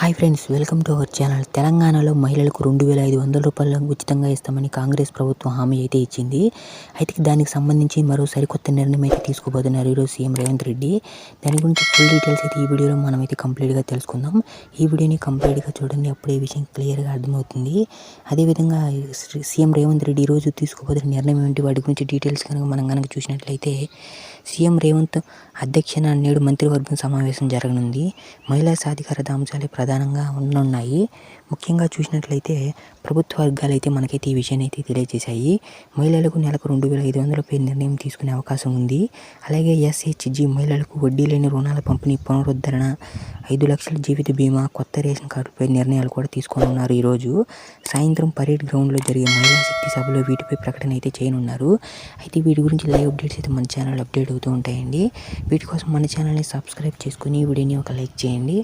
Hi friends welcome to our channel. తెలంగాణలో మహిళలకు రెండు వేల ఐదు వందల రూపాయలు ఉచితంగా ఇస్తామని కాంగ్రెస్ ప్రభుత్వం హామీ అయితే ఇచ్చింది. అయితే దానికి సంబంధించి మరో సరికొత్త నిర్ణయం అయితే తీసుకోబోతున్నారు ఈరోజు సీఎం రేవంత్ రెడ్డి. దాని గురించి ఫుల్ డీటెయిల్స్ అయితే ఈ వీడియోలో మనం అయితే కంప్లీట్గా తెలుసుకుందాం. ఈ వీడియోని కంప్లీట్గా చూడండి అప్పుడే ఈ విషయం క్లియర్గా అర్థమవుతుంది. అదేవిధంగా శ్రీ- సీఎం రేవంత్ రెడ్డి ఈరోజు తీసుకోబోతున్న నిర్ణయం ఏంటి? వాటి గురించి డీటెయిల్స్ కనుక మనం కనుక చూసినట్లయితే సీఎం రేవంత్ అధ్యక్షన నేడు మంత్రివర్గం సమావేశం జరగనుంది. మహిళా సాధికారత అంశాలే ప్రధానంగా ఉండనున్నాయి ముఖ్యంగా చూసినట్లయితే ప్రభుత్వ వర్గాలు అయితే మనకైతే ఈ విషయాన్ని అయితే తెలియజేశాయి. మహిళలకు నెలకు రెండు వేల ఐదు వందల నిర్ణయం తీసుకునే అవకాశం ఉంది. అలాగే ఎస్హెచ్జి మహిళలకు వడ్డీ లేని రుణాల పంపిణీ పునరుద్ధరణ ఐదు లక్షల జీవిత బీమా కొత్త రేషన్ కార్డుపై నిర్ణయాలు కూడా తీసుకోనున్నారు ఈరోజు. సాయంత్రం పరేడ్ గ్రౌండ్లో జరిగే మహిళా శక్తి సభలో వీటిపై ప్రకటన అయితే చేయనున్నారు. అయితే వీటి గురించి లైవ్ అప్డేట్స్ అయితే మన ఛానల్ అప్డేట్ అవుతూ ఉంటాయండి. వీటి కోసం మన ఛానల్ని సబ్స్క్రైబ్ చేసుకుని వీడియోని ఒక లైక్ చేయండి.